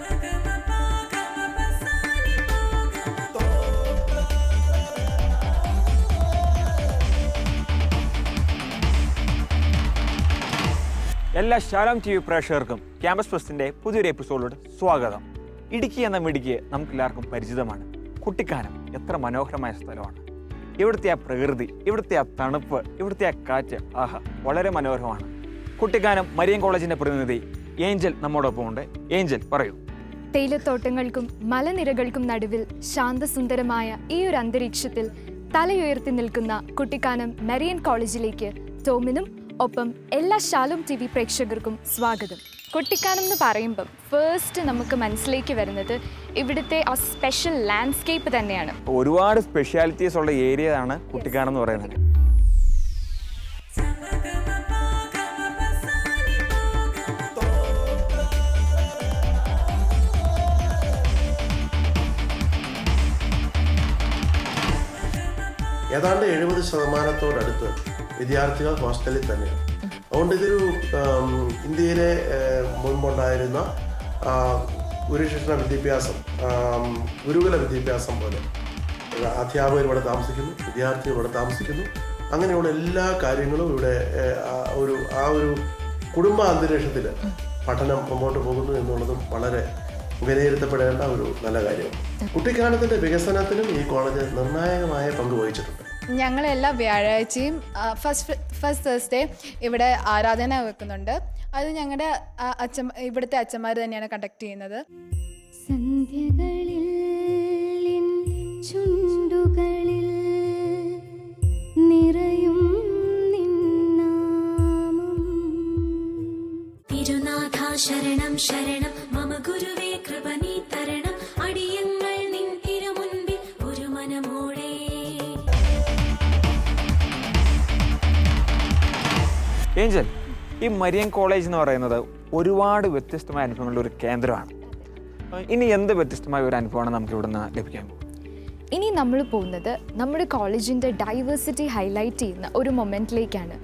എല്ലാ Shalom T V പ്രേക്ഷകർക്കും campus ഫെസ്റ്റിന്റെ പുതിയൊരു എപ്പിസോഡിലോട് സ്വാഗതം. ഇടുക്കി എന്ന മിടുക്കിയെ നമുക്ക് എല്ലാവർക്കും പരിചിതമാണ്. കുട്ടിക്കാനം എത്ര മനോഹരമായ സ്ഥലമാണ്. ഇവിടുത്തെ ആ പ്രകൃതി ഇവിടുത്തെ ആ തണുപ്പ് ഇവിടുത്തെ ആ കാറ്റ് ആഹാ വളരെ മനോഹരമാണ്. കുട്ടിക്കാനം മരിയൻ കോളേജിന്റെ പ്രതിനിധി ഏഞ്ചൽ നമ്മോടൊപ്പമുണ്ട്. ഏഞ്ചൽ പറയൂ. തേയിലത്തോട്ടങ്ങൾക്കും മലനിരകൾക്കും നടുവിൽ ശാന്തസുന്ദരമായ ഈ ഒരു അന്തരീക്ഷത്തിൽ തലയുയർത്തി നിൽക്കുന്ന കുട്ടിക്കാനം മെറിയൻ കോളേജിലേക്ക് ടോമിനും ഒപ്പം എല്ലാ ശാലും ടി വി പ്രേക്ഷകർക്കും സ്വാഗതം. കുട്ടിക്കാനം എന്ന് പറയുമ്പം ഫേസ്റ്റ് നമുക്ക് മനസ്സിലേക്ക് വരുന്നത് ഇവിടുത്തെ ആ സ്പെഷ്യൽ ലാൻഡ്സ്കേപ്പ് തന്നെയാണ്. ഒരുപാട് സ്പെഷ്യാലിറ്റീസ് ഉള്ള ഏരിയ ആണ് കുട്ടിക്കാനം എന്ന് പറയുന്നത്. ഏതാണ്ട് എഴുപത് ശതമാനത്തോടടുത്ത് വിദ്യാർത്ഥികൾ ഹോസ്റ്റലിൽ തന്നെയാണ്. അതുകൊണ്ട് ഇതൊരു ഇന്ത്യയിലെ മുൻപുണ്ടായിരുന്ന ഗുരുശിക്ഷണ വിദ്യാഭ്യാസം ഗുരുകുല വിദ്യാഭ്യാസം പോലെ. അധ്യാപകർ ഇവിടെ താമസിക്കുന്നു വിദ്യാർത്ഥികൾ ഇവിടെ താമസിക്കുന്നു. അങ്ങനെയുള്ള എല്ലാ കാര്യങ്ങളും ഇവിടെ ഒരു ആ ഒരു കുടുംബ അന്തരീക്ഷത്തിൽ പഠനം മുമ്പോട്ട് പോകുന്നു എന്നുള്ളതും വളരെ വിലയിരുത്തപ്പെടേണ്ട ഒരു നല്ല കാര്യമാണ് കുട്ടിക്കാലത്തിന്റെ വികസനത്തിലും ഈ കോളേജ് നിർണായകമായ പങ്ക് വഹിച്ചിട്ടുണ്ട്. ഞങ്ങൾ എല്ലാ വ്യാഴാഴ്ചയും ഫസ്റ്റ് ഫസ്റ്റ് തേഴ്സ്ഡേ ഇവിടെ ആരാധന വെക്കുന്നുണ്ട്. അത് ഞങ്ങളുടെ അച്ഛൻ ഇവിടുത്തെ അച്ഛന്മാർ തന്നെയാണ് കണ്ടക്ട് ചെയ്യുന്നത്. സന്ധ്യകളിൽ ചുണ്ടുകളിൽ നിറയും തിരുനാഥ ശരണം ശരണം മമ ഗുരുവേ. ഏഞ്ചൽ ഈ മരിയൻ കോളേജ് എന്ന് പറയുന്നത് ഒരുപാട് വ്യത്യസ്തമായ അനുഭവങ്ങളുടെ ഒരു കേന്ദ്രമാണ്. ഇനി എന്ത് വ്യത്യസ്തമായ ഒരു അനുഭവമാണ് നമുക്ക് ഇവിടുന്ന് ലഭിക്കാൻ പോകുന്നത്? ഇനി നമ്മൾ പോകുന്നത് നമ്മുടെ കോളേജിന്റെ ഡൈവേഴ്സിറ്റി ഹൈലൈറ്റ് ചെയ്യുന്ന ഒരു മൊമെന്റിലേക്കാണ്.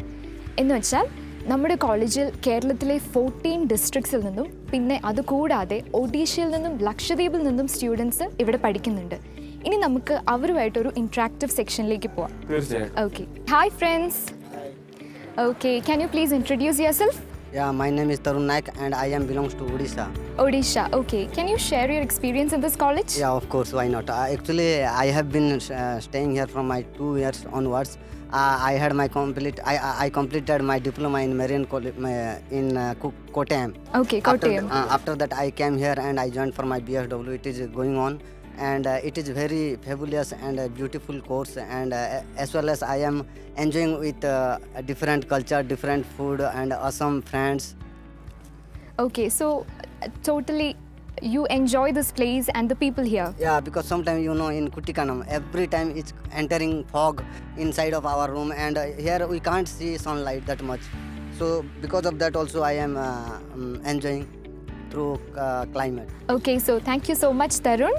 എന്ന് വെച്ചാൽ നമ്മുടെ കോളേജിൽ കേരളത്തിലെ ഫോർട്ടീൻ ഡിസ്ട്രിക്ട്സിൽ നിന്നും പിന്നെ അതുകൂടാതെ ഒഡീഷയിൽ നിന്നും ലക്ഷദ്വീപിൽ നിന്നും സ്റ്റുഡൻസ് ഇവിടെ പഠിക്കുന്നുണ്ട്. ഇനി നമുക്ക് അവരുമായിട്ടൊരു ഇൻട്രാക്റ്റീവ് സെക്ഷനിലേക്ക് പോവാം. Okay hi friends Okay, can you please introduce yourself? Yeah, my name is Tarun Naik and I am belongs to Odisha. Odisha, okay. Can you share your experience in this college? Yeah, of course, why not? Uh, actually, I have been uh, staying here from my two years onwards. Uh, I had my complete, I, I completed my diploma in marine in uh, Kottayam. Okay, Kottayam. After, uh, after that, I came here and I joined for my BSW. It is going on and uh, it is very fabulous and uh, beautiful course. And uh, as well as I am enjoying with uh, a different culture, different food, and awesome friends. Okay, so uh, totally you enjoy this place and the people here. Yeah, because sometimes you know in Kutikanam, every time it's entering fog inside of our room, and uh, here we can't see sunlight that much. So because of that, also I am uh, um, enjoying through uh, climate. Okay, so thank you so much, Tarun.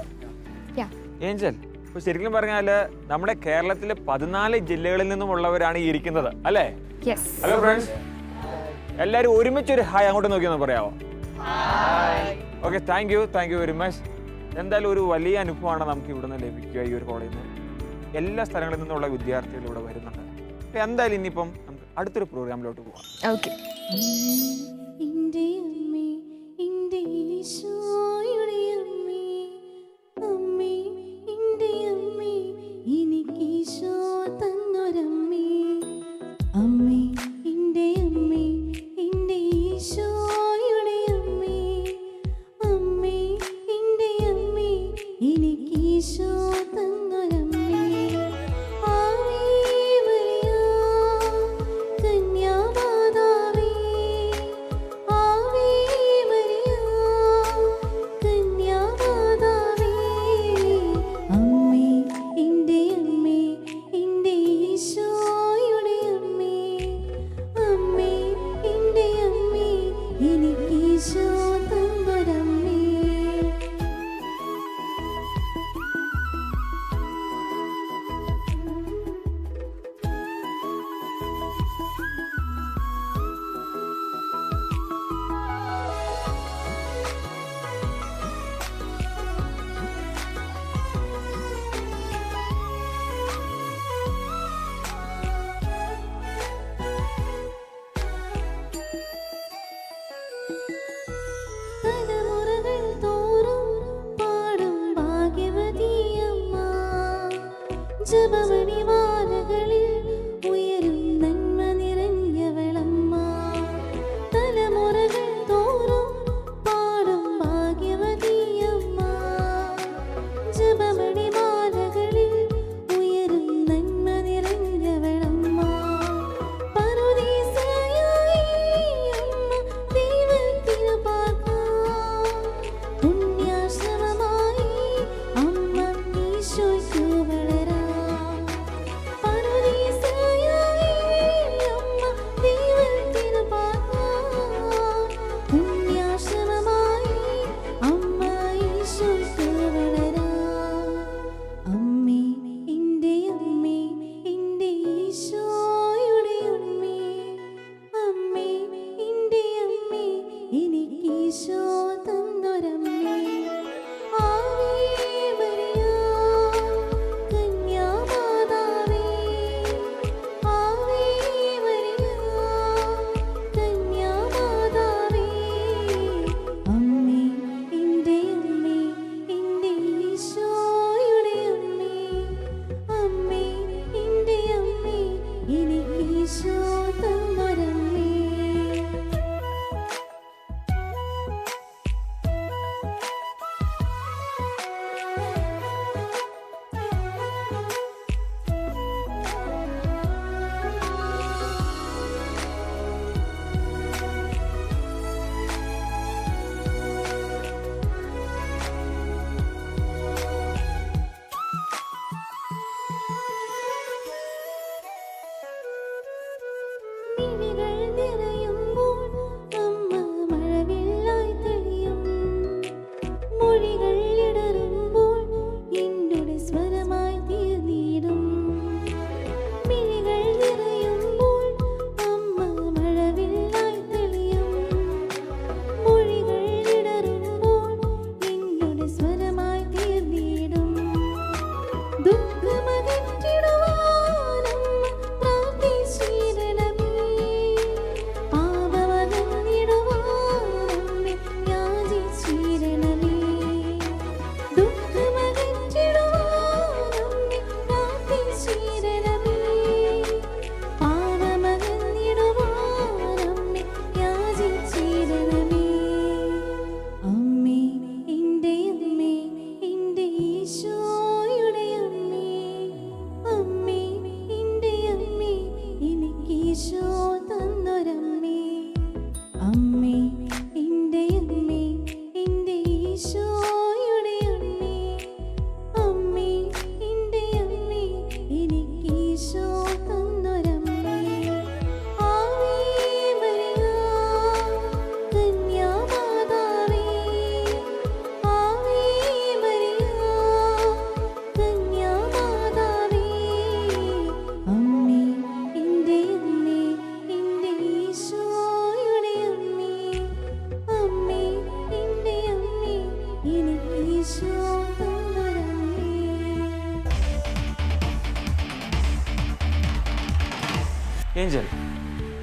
Angel ഇപ്പൊ ശരിക്കും പറഞ്ഞാൽ നമ്മുടെ കേരളത്തിലെ പതിനാല് ജില്ലകളിൽ നിന്നുമുള്ളവരാണ് ഈ ഇരിക്കുന്നത് അല്ലേ. ഹലോ ഫ്രണ്ട്സ് എല്ലാരും ഒരുമിച്ച് ഒരു ഹായ് അങ്ങോട്ട് നോക്കിയൊന്ന് പറയാമോ okay thank you thank you very much എന്തായാലും ഒരു വലിയ അനുഭവമാണ് നമുക്ക് ഇവിടെ നിന്ന് ലഭിക്കുക ഈ ഒരു കോളേജിൽ നിന്ന് എല്ലാ സ്ഥലങ്ങളിൽ നിന്നുള്ള വിദ്യാർത്ഥികൾ ഇവിടെ വരുന്നുണ്ട്. അപ്പൊ എന്തായാലും ഇനിയിപ്പം നമുക്ക് അടുത്തൊരു പ്രോഗ്രാമിലോട്ട് പോകാം Okay. ജപമണിമാലകളിൽ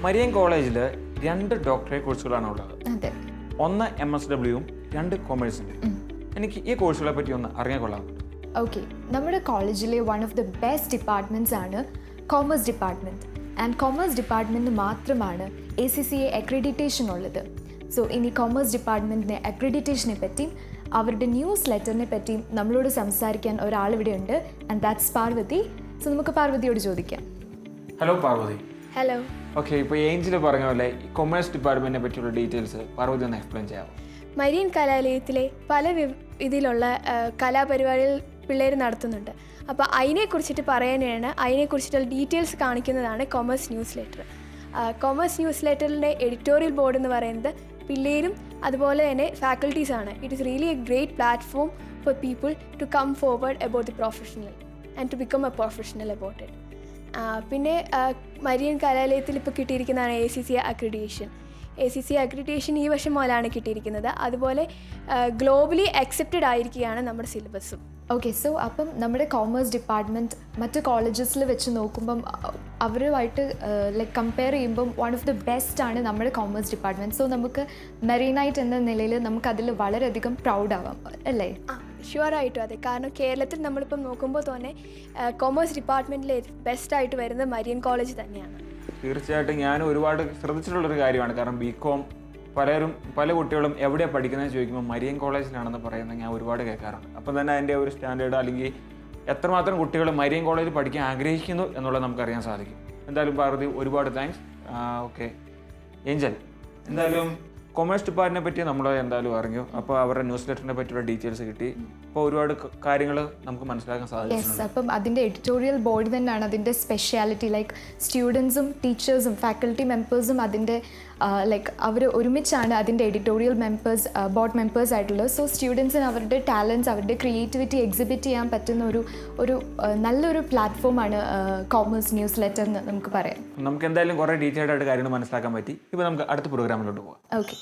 മരിയൻ കോളേജിൽ രണ്ട് ഡോക്ടറേറ്റ് കോഴ്സുകളാണ് ഉള്ളത്. അതെ. ഒന്ന് എം എസ് ഡബ്ല്യുവും രണ്ട് കൊമേഴ്സും എനിക്ക് ഈ കോഴ്സുകളെ പറ്റി ഒന്ന് അറിയാൻ കൊള്ളാം. ഓക്കെ നമ്മുടെ കോളേജിലെ one of the best departments ആണ് commerce department and commerce department മാത്രമാണ് A C C A accreditation ഉള്ളത്. സോ ഇനി കോമേഴ്സ് ഡിപ്പാർട്ട്മെന്റിന്റെ അക്രഡിറ്റേഷനെ പറ്റിയും അവരുടെ ന്യൂസ് ലെറ്ററിനെ പറ്റിയും നമ്മളോട് സംസാരിക്കാൻ ഇവിടെ ഉണ്ട്. ആൻഡ് ദാറ്റ്സ് പാർവതി സോ നമുക്ക് പാർവതിയോട് ചോദിക്കാം. ഹലോ പാർവതി ഹലോ ഓക്കെ ഇപ്പോൾ ഏഞ്ചൽ പറഞ്ഞ പോലെ കൊമേഴ്സ് ഡിപ്പാർട്ട്മെന്റിനെ പറ്റിയുള്ള ഡീറ്റെയിൽസ് പർവതി ഒന്ന് എക്സ്പ്ലെയിൻ ചെയ്യാമോ മരീൻ കലാലയത്തിലെ പല ഇതിലുള്ള കലാപരിപാടികൾ പിള്ളേർ നടത്തുന്നുണ്ട്. അപ്പോൾ അതിനെക്കുറിച്ചിട്ട് പറയാനാണ് അതിനെക്കുറിച്ചിട്ടുള്ള ഡീറ്റെയിൽസ് കാണിക്കുന്നതാണ് commerce news letter commerce news ലെറ്ററിന്റെ എഡിറ്റോറിയൽ ബോർഡ് എന്ന് പറയുന്നത് പിള്ളേരും അതുപോലെ തന്നെ ഫാക്കൽറ്റീസാണ് it is really a great platform for people to come forward about the professional and to become a professional about it പിന്നെ മരിയൻ കലാലയത്തിൽ ഇപ്പോൾ കിട്ടിയിരിക്കുന്നതാണ് A C C accreditation A C C accreditation ഈ വർഷം മുതലാണ് കിട്ടിയിരിക്കുന്നത്. അതുപോലെ ഗ്ലോബലി അക്സെപ്റ്റഡ് ആയിരിക്കുകയാണ് നമ്മുടെ സിലബസും. ഓക്കെ സോ അപ്പം നമ്മുടെ കോമേഴ്സ് ഡിപ്പാർട്ട്മെന്റ് മറ്റ് കോളേജസിൽ വെച്ച് നോക്കുമ്പം അവരുമായിട്ട് ലൈക്ക് കമ്പയർ ചെയ്യുമ്പം വൺ ഓഫ് ദി ബെസ്റ്റ് ആണ് നമ്മുടെ കോമേഴ്സ് ഡിപ്പാർട്ട്മെന്റ് സോ നമുക്ക് മെറീനൈറ്റ് എന്ന നിലയിൽ നമുക്ക് അതിൽ വളരെയധികം പ്രൗഡ് ആവാം അല്ലേ? ആ ഷുവറായിട്ടും അതെ. കാരണം കേരളത്തിൽ നമ്മളിപ്പം നോക്കുമ്പോൾ തന്നെ കോമേഴ്സ് ബെസ്റ്റ് ആയിട്ട് വരുന്നത് മരിയൻ കോളേജ് തന്നെയാണ്. തീർച്ചയായിട്ടും ഞാൻ ഒരുപാട് ശ്രദ്ധിച്ചിട്ടുള്ളൊരു കാര്യമാണ്. കാരണം ബി കോം പലരും പല കുട്ടികളും എവിടെയാണ് പഠിക്കുന്നത് ചോദിക്കുമ്പോൾ മരിയൻ കോളേജിലാണെന്ന് പറയുന്നത് ഞാൻ ഒരുപാട് കേൾക്കാറുണ്ട്. അപ്പം തന്നെ അതിന്റെ ഒരു സ്റ്റാൻഡേർഡ് അല്ലെങ്കിൽ എത്രമാത്രം കുട്ടികൾ മരിയൻ കോളേജിൽ പഠിക്കാൻ ആഗ്രഹിക്കുന്നു എന്നുള്ളത് നമുക്കറിയാൻ സാധിക്കും. എന്തായാലും പാർവതി ഒരുപാട് താങ്ക്സ് ഓക്കെ ഏഞ്ചൽ എന്തായാലും കൊമേഴ്സ് ഡിപ്പാർട്ട്മെന്റിനെ പറ്റി നമ്മൾ എന്തായാലും അറിഞ്ഞു. അപ്പോൾ അവരുടെ ന്യൂസ് ലെറ്ററിനെ പറ്റിയുള്ള ഡീറ്റെയിൽസ് കിട്ടി. അപ്പോൾ ഒരുപാട് കാര്യങ്ങൾ നമുക്ക് മനസ്സിലാക്കാൻ സാധിച്ചിട്ടുണ്ട്. അപ്പം അതിന്റെ എഡിറ്റോറിയൽ ബോർഡ് തന്നെയാണ് അതിന്റെ സ്പെഷ്യാലിറ്റി ലൈക്ക് സ്റ്റുഡൻസും ടീച്ചേഴ്സും ഫാക്കൽറ്റി മെമ്പേഴ്സും അതിന്റെ ലൈക്ക് അവർ ഒരുമിച്ചാണ് അതിന്റെ എഡിറ്റോറിയൽ മെമ്പേഴ്സ് ബോർഡ് മെമ്പേഴ്സ് ആയിട്ടുള്ളത്. സോ സ്റ്റുഡൻസിന് അവരുടെ ടാലൻസ് അവരുടെ ക്രിയേറ്റിവിറ്റി എക്സിബിറ്റ് ചെയ്യാൻ പറ്റുന്ന ഒരു ഒരു നല്ലൊരു പ്ലാറ്റ്ഫോമാണ് കോമേഴ്സ് ന്യൂസ് ലെറ്റർ എന്ന് നമുക്ക് പറയാം. നമുക്ക് എന്തായാലും കുറേ ഡീറ്റെയിൽഡ് ആയിട്ട് കാര്യങ്ങൾ മനസ്സിലാക്കാൻ പറ്റി. ഇപ്പോൾ നമുക്ക് അടുത്ത പ്രോഗ്രാമിലോട്ട് പോകാം ഓക്കെ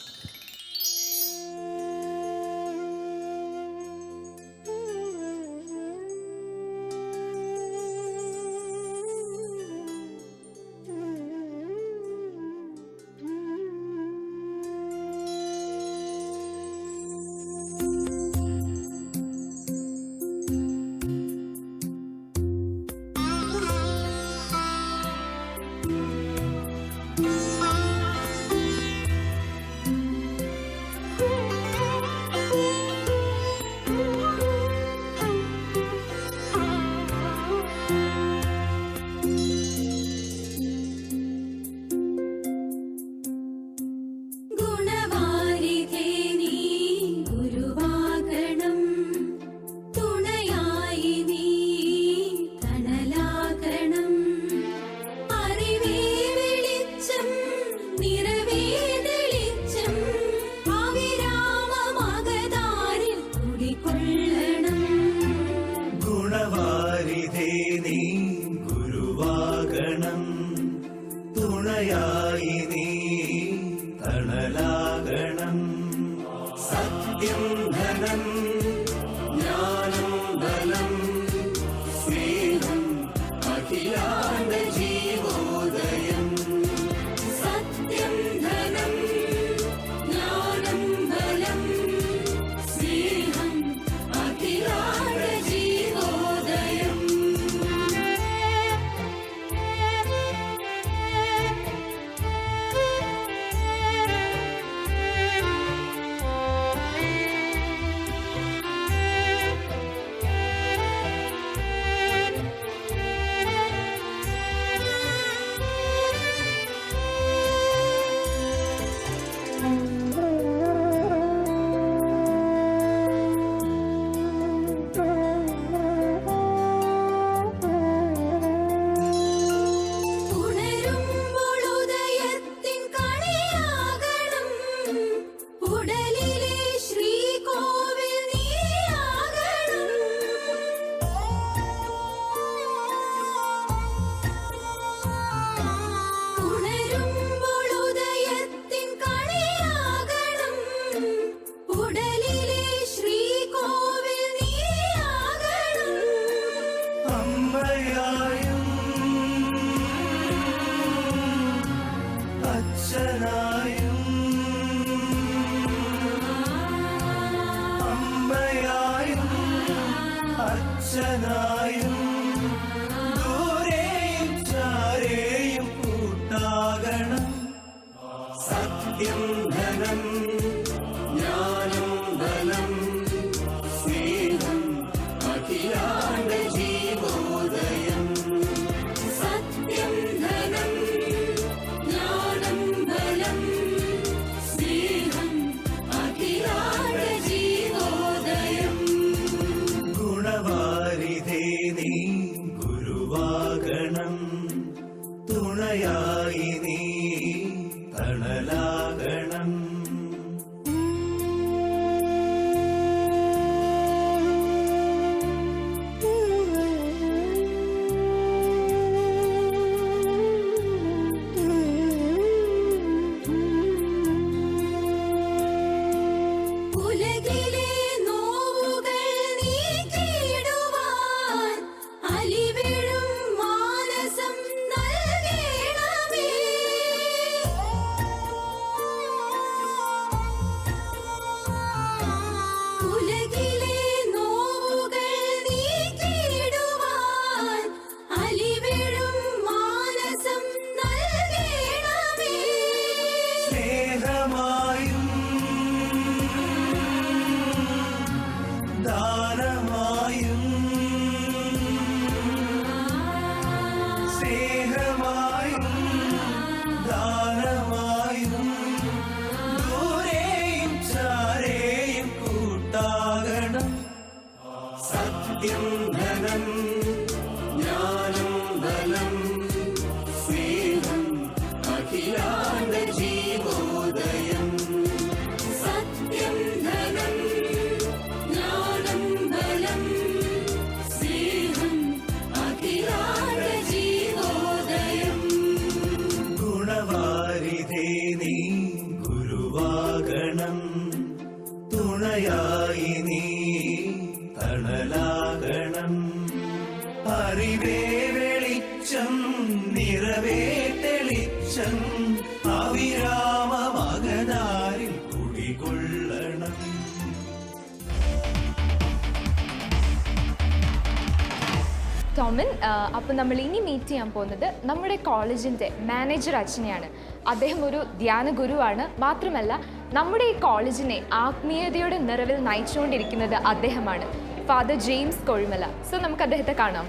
നമ്മൾ ഇനി മീറ്റ് ചെയ്യാൻ പോകുന്നത് നമ്മുടെ കോളേജിന്റെ മാനേജർ അച്ഛനെയാണ്. അദ്ദേഹം ഒരു ധ്യാന ഗുരുവാണ്. മാത്രമല്ല നമ്മുടെ ഈ കോളേജിനെ ആത്മീയതയുടെ നിറവിൽ നയിച്ചുകൊണ്ടിരിക്കുന്നത് അദ്ദേഹമാണ്. Father James കൊഴുമല. സോ നമുക്ക് അദ്ദേഹത്തെ കാണാം.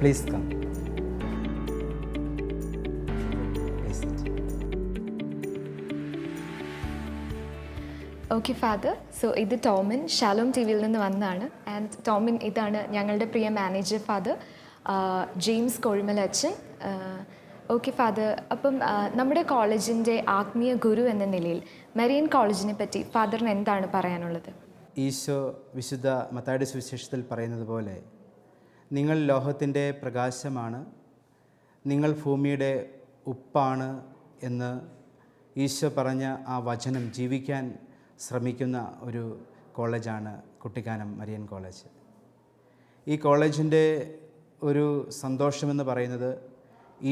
Please Okay. Okay father. So ഇത് ടോമിൻ ഷാലോം ടി വിയിൽ നിന്ന് വന്നതാണ്. ആൻഡ് ടോമിൻ ഇതാണ് ഞങ്ങളുടെ പ്രിയ മാനേജർ ഫാദർ ജെയിംസ് കോഴിമല അച്ഛൻ ഓക്കെ ഫാദർ. അപ്പം നമ്മുടെ കോളേജിന്റെ ആത്മീയ ഗുരു എന്ന നിലയിൽ മെറിയൻ കോളേജിനെ പറ്റി ഫാദറിന് എന്താണ് പറയാനുള്ളത്? ഈശോ വിശുദ്ധ മത്താടി സുവിശേഷത്തിൽ പറയുന്നത് പോലെ നിങ്ങൾ ലോഹത്തിന്റെ പ്രകാശമാണ് നിങ്ങൾ ഭൂമിയുടെ ഉപ്പാണ് എന്ന് ഈശോ പറഞ്ഞ ആ വചനം ജീവിക്കാൻ ശ്രമിക്കുന്ന ഒരു കോളേജാണ് കുട്ടിക്കാനം മരിയൻ കോളേജ്. ഈ കോളേജിന്റെ ഒരു സന്തോഷമെന്ന് പറയുന്നത്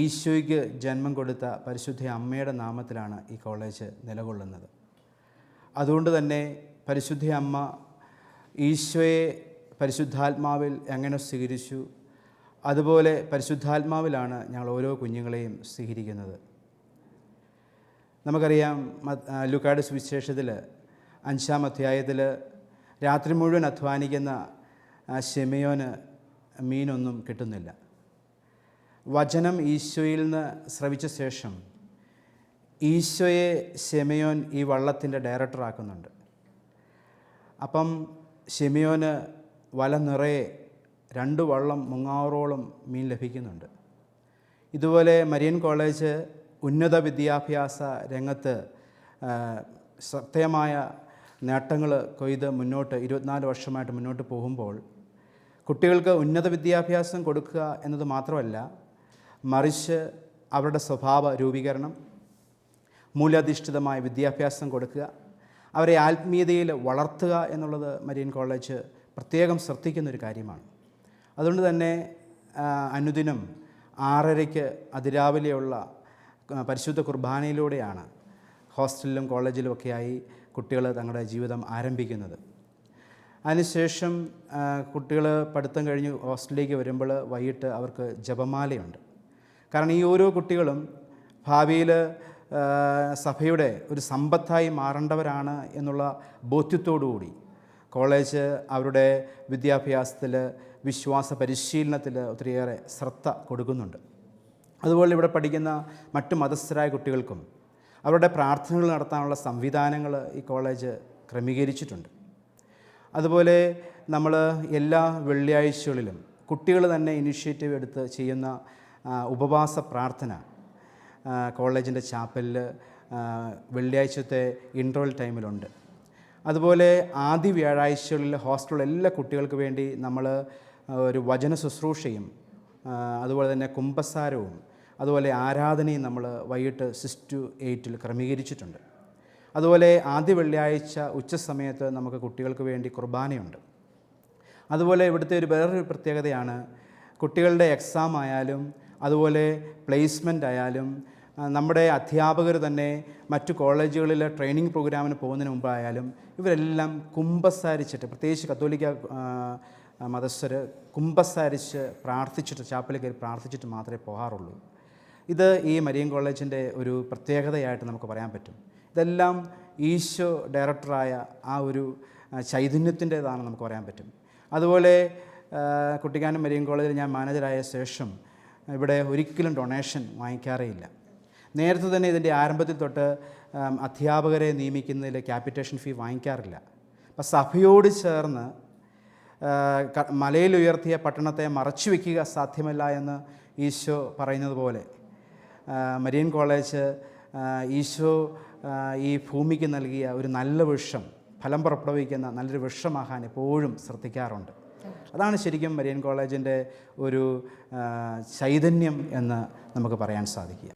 ഈശോയ്ക്ക് ജന്മം കൊടുത്ത പരിശുദ്ധ അമ്മയുടെ നാമത്തിലാണ് ഈ കോളേജ് നിലകൊള്ളുന്നത്. അതുകൊണ്ട് തന്നെ പരിശുദ്ധ അമ്മ ഈശോയെ പരിശുദ്ധാത്മാവിൽ എങ്ങനെ സ്വീകരിച്ചു? അതുപോലെ പരിശുദ്ധാത്മാവിലാണ് ഞങ്ങൾ ഓരോ കുഞ്ഞുങ്ങളെയും സ്വീകരിക്കുന്നത്. നമുക്കറിയാം ലുക്കാട് സുവിശേഷത്തിൽ അഞ്ചാം അധ്യായത്തിൽ രാത്രി മുഴുവൻ അധ്വാനിക്കുന്ന ആ, ശെമിയോന് മീനൊന്നും കിട്ടുന്നില്ല. വചനം ഈശോയിൽ നിന്ന് ശ്രവിച്ച ശേഷം ഈശോയെ ഷെമിയോൻ ഈ വള്ളത്തിന്റെ ഡയറക്ടറാക്കുന്നുണ്ട് അപ്പം ഷെമിയോന് വല നിറയെ രണ്ട് വള്ളം മുങ്ങാറോളം മീൻ ലഭിക്കുന്നുണ്ട്. ഇതുപോലെ മരിയൻ കോളേജ് ഉന്നത വിദ്യാഭ്യാസ രംഗത്ത് ശ്രദ്ധേയമായ നേട്ടങ്ങൾ കൊയ്ത് മുന്നോട്ട് ഇരുപത്തിനാല് വർഷമായിട്ട് മുന്നോട്ട് പോകുമ്പോൾ കുട്ടികൾക്ക് ഉന്നത വിദ്യാഭ്യാസം കൊടുക്കുക എന്നത് മാത്രമല്ല മറിച്ച് അവരുടെ സ്വഭാവ രൂപീകരണം മൂല്യാധിഷ്ഠിതമായ വിദ്യാഭ്യാസം കൊടുക്കുക അവരെ ആത്മീയതയിൽ വളർത്തുക എന്നുള്ളത് മരിയൻ കോളേജ് പ്രത്യേകം ശ്രദ്ധിക്കുന്നൊരു കാര്യമാണ്. അതുകൊണ്ട് തന്നെ അനുദിനം ആറരയ്ക്ക് അതിരാവിലെയുള്ള പരിശുദ്ധ കുർബാനയിലൂടെയാണ് ഹോസ്റ്റലിലും കോളേജിലും ഒക്കെയായി കുട്ടികൾ തങ്ങളുടെ ജീവിതം ആരംഭിക്കുന്നത്. അതിനുശേഷം കുട്ടികൾ പഠിത്തം കഴിഞ്ഞ് ഹോസ്റ്റലിലേക്ക് വരുമ്പോൾ വൈകിട്ട് അവർക്ക് ജപമാലയുണ്ട്. കാരണം ഈ ഓരോ കുട്ടികളും ഭാവിയിൽ സഭയുടെ ഒരു സമ്പത്തായി മാറേണ്ടവരാണ് എന്നുള്ള ബോധ്യത്തോടുകൂടി കോളേജ് അവരുടെ വിദ്യാഭ്യാസത്തിൽ വിശ്വാസ പരിശീലനത്തിൽ ഒത്തിരിയേറെ ശ്രദ്ധ കൊടുക്കുന്നുണ്ട്. അതുപോലെ ഇവിടെ പഠിക്കുന്ന മറ്റു മതസ്ഥരായ കുട്ടികൾക്കും അവരുടെ പ്രാർത്ഥനകൾ നടത്താനുള്ള സംവിധാനങ്ങൾ ഈ കോളേജ് ക്രമീകരിച്ചിട്ടുണ്ട്. അതുപോലെ നമ്മൾ എല്ലാ വെള്ളിയാഴ്ചകളിലും കുട്ടികൾ തന്നെ ഇനിഷ്യേറ്റീവ് എടുത്ത് ചെയ്യുന്ന ഉപവാസ പ്രാർത്ഥന കോളേജിന്റെ ചാപ്പലിൽ വെള്ളിയാഴ്ചത്തെ ഇൻട്രോൾ ടൈമിലുണ്ട്. അതുപോലെ ആദ്യ വ്യാഴാഴ്ചകളിൽ ഹോസ്റ്റലിലെ എല്ലാ കുട്ടികൾക്ക് വേണ്ടി നമ്മൾ ഒരു വചന ശുശ്രൂഷയും അതുപോലെ തന്നെ കുംഭസാരവും അതുപോലെ ആരാധനയും നമ്മൾ വൈകിട്ട് സിക്സ് ടു എയ്റ്റിൽ ക്രമീകരിച്ചിട്ടുണ്ട്. അതുപോലെ ആദ്യ വെള്ളിയാഴ്ച ഉച്ച സമയത്ത് നമുക്ക് കുട്ടികൾക്ക് വേണ്ടി കുർബാനയുണ്ട്. അതുപോലെ ഇവിടുത്തെ ഒരു വേറൊരു പ്രത്യേകതയാണ് കുട്ടികളുടെ എക്സാം ആയാലും അതുപോലെ പ്ലേസ്മെന്റ് ആയാലും നമ്മുടെ അധ്യാപകർ തന്നെ മറ്റു കോളേജുകളിലെ ട്രെയിനിങ് പ്രോഗ്രാമിന് പോകുന്നതിന് മുമ്പായാലും ഇവരെല്ലാം കുമ്പസാരിച്ചിട്ട് പ്രത്യേകിച്ച് കത്തോലിക്ക മതസ്ഥർ കുമ്പസാരിച്ച് പ്രാർത്ഥിച്ചിട്ട് ചാപ്പലിൽ കയറി പ്രാർത്ഥിച്ചിട്ട് മാത്രമേ പോകാറുള്ളൂ. ഇത് ഈ മരിയൻ കോളേജിന്റെ ഒരു പ്രത്യേകതയായിട്ട് നമുക്ക് പറയാൻ പറ്റും. ഇതെല്ലാം ഈശോ ഡയറക്ടറായ ആ ഒരു ചൈതന്യത്തിന്റേതാണ് നമുക്ക് പറയാൻ പറ്റും. അതുപോലെ കുട്ടിക്കാനം മരിയൻ കോളേജിൽ ഞാൻ മാനേജറായ ശേഷം ഇവിടെ ഒരിക്കലും ഡൊണേഷൻ വാങ്ങിക്കാറേയില്ല. നേരത്തെ തന്നെ ഇതിന്റെ ആരംഭത്തിൽ തൊട്ട് അധ്യാപകരെ നിയമിക്കുന്നതിൽ ക്യാപിറ്റേഷൻ ഫീ വാങ്ങിക്കാറില്ല. അപ്പം സഭയോട് ചേർന്ന് മലയിൽ ഉയർത്തിയ പട്ടണത്തെ മറച്ചു വയ്ക്കുക സാധ്യമല്ല എന്ന് ഈശോ പറയുന്നത് പോലെ മരിയൻ കോളേജ് ഈശോ ഈ ഭൂമിക്ക് നൽകിയ ഒരു നല്ല വൃക്ഷം ഫലം പുറപ്പെടുവിക്കുന്ന നല്ലൊരു വൃക്ഷമാകാൻ എപ്പോഴും ശ്രദ്ധിക്കാറുണ്ട്. അതാണ് ശരിക്കും മരിയൻ കോളേജിന്റെ ഒരു ചൈതന്യം എന്ന് നമുക്ക് പറയാൻ സാധിക്കുക.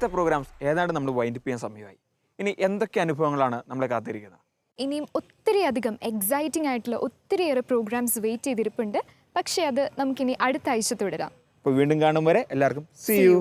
ഇന്നത്തെ പ്രോഗ്രാംസ് ഏതാണ്ട് നമ്മൾ വൈൻഡപ്പ് ചെയ്യാൻ സമയമായി. ഇനി എന്തൊക്കെ അനുഭവങ്ങളാണ് നമ്മളെ കാത്തിരിക്കുന്നത്? ഇനിയും ഒത്തിരി അധികം എക്സൈറ്റിംഗ് ആയിട്ടുള്ള ഒത്തിരിയേറെ പ്രോഗ്രാംസ് വെയിറ്റ് ചെയ്തിരിപ്പുണ്ട്. പക്ഷേ അത് നമുക്കിനി അടുത്ത ആഴ്ച തുടരാം. അപ്പോൾ വീണ്ടും കാണും വരെ എല്ലാവർക്കും. See you.